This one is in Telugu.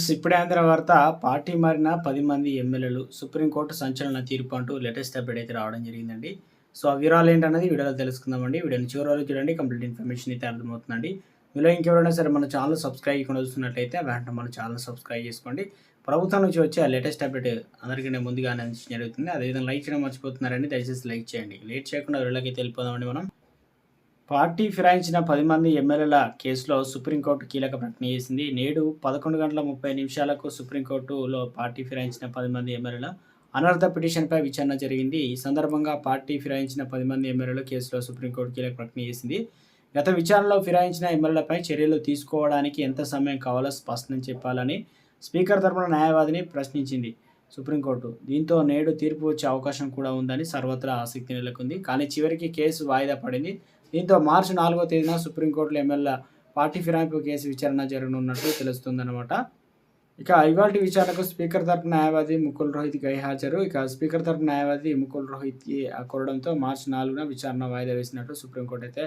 ఫ్రెండ్స్ ఇప్పుడే ఆంధ్ర వార్త పార్టీ మారిన పది మంది ఎమ్మెల్యేలు సుప్రీంకోర్టు సంచలన తీర్పు అంటూ లేటెస్ట్ అప్డేట్ అయితే రావడం జరిగిందండి. సో ఆ వివరాలు ఏంటన్నది వీడియోలో తెలుసుకుందామండి. వీడియోని చివరి చూడండి కంప్లీట్ ఇన్ఫర్మేషన్ అయితే అర్థమవుతుందండి. మీలో ఇంకెవరైనా సరే మన ఛానల్ సబ్స్క్రైబ్ చేయకుండా చూస్తున్నట్లయితే వెంటనే మన ఛానల్ సబ్స్క్రైబ్ చేసుకోండి. ప్రభుత్వం నుంచి వచ్చే ఆ లేటెస్ట్ అప్డేట్ అందరికీ ముందుగానే అందించడం జరుగుతుంది. అదేవిధంగా లైక్ చేయడం మర్చిపోతున్నారండి దయచేసి లైక్ చేయండి. లేట్ చేయకుండా వీళ్ళకి తెలిపోదామండి మనం. పార్టీ ఫిరాయించిన పది మంది ఎమ్మెల్యేల కేసులో సుప్రీంకోర్టు కీలక ప్రకటన చేసింది. నేడు పదకొండు గంటల ముప్పై నిమిషాలకు సుప్రీంకోర్టులో పార్టీ ఫిరాయించిన పది మంది ఎమ్మెల్యేల అనర్హత పిటిషన్పై విచారణ జరిగింది. ఈ సందర్భంగా పార్టీ ఫిరాయించిన పది మంది ఎమ్మెల్యేల కేసులో సుప్రీంకోర్టు కీలక ప్రకటన చేసింది. గత విచారణలో ఫిరాయించిన ఎమ్మెల్యేలపై చర్యలు తీసుకోవడానికి ఎంత సమయం కావాలో స్పష్టం చెప్పాలని స్పీకర్ తరపున న్యాయవాదిని ప్రశ్నించింది సుప్రీంకోర్టు. దీంతో నేడు తీర్పు వచ్చే అవకాశం కూడా ఉందని సర్వత్రా ఆసక్తి నెలకొంది. కానీ చివరికి కేసు వాయిదా పడింది. దీంతో మార్చి నాలుగో తేదీన సుప్రీంకోర్టులో ఎమ్మెల్యే పార్టీ ఫిరాయింపు కేసు విచారణ జరగనున్నట్లు తెలుస్తుందన్నమాట. ఇక ఇవాళ విచారణకు స్పీకర్ తరపు న్యాయవాది ముకుల్ రోహిత్ గైహాజరు ఇక స్పీకర్ తరపు న్యాయవాది ముకుల్ రోహిత్ కోరడంతో మార్చి నాలుగున విచారణ వాయిదా వేసినట్లు సుప్రీంకోర్టు అయితే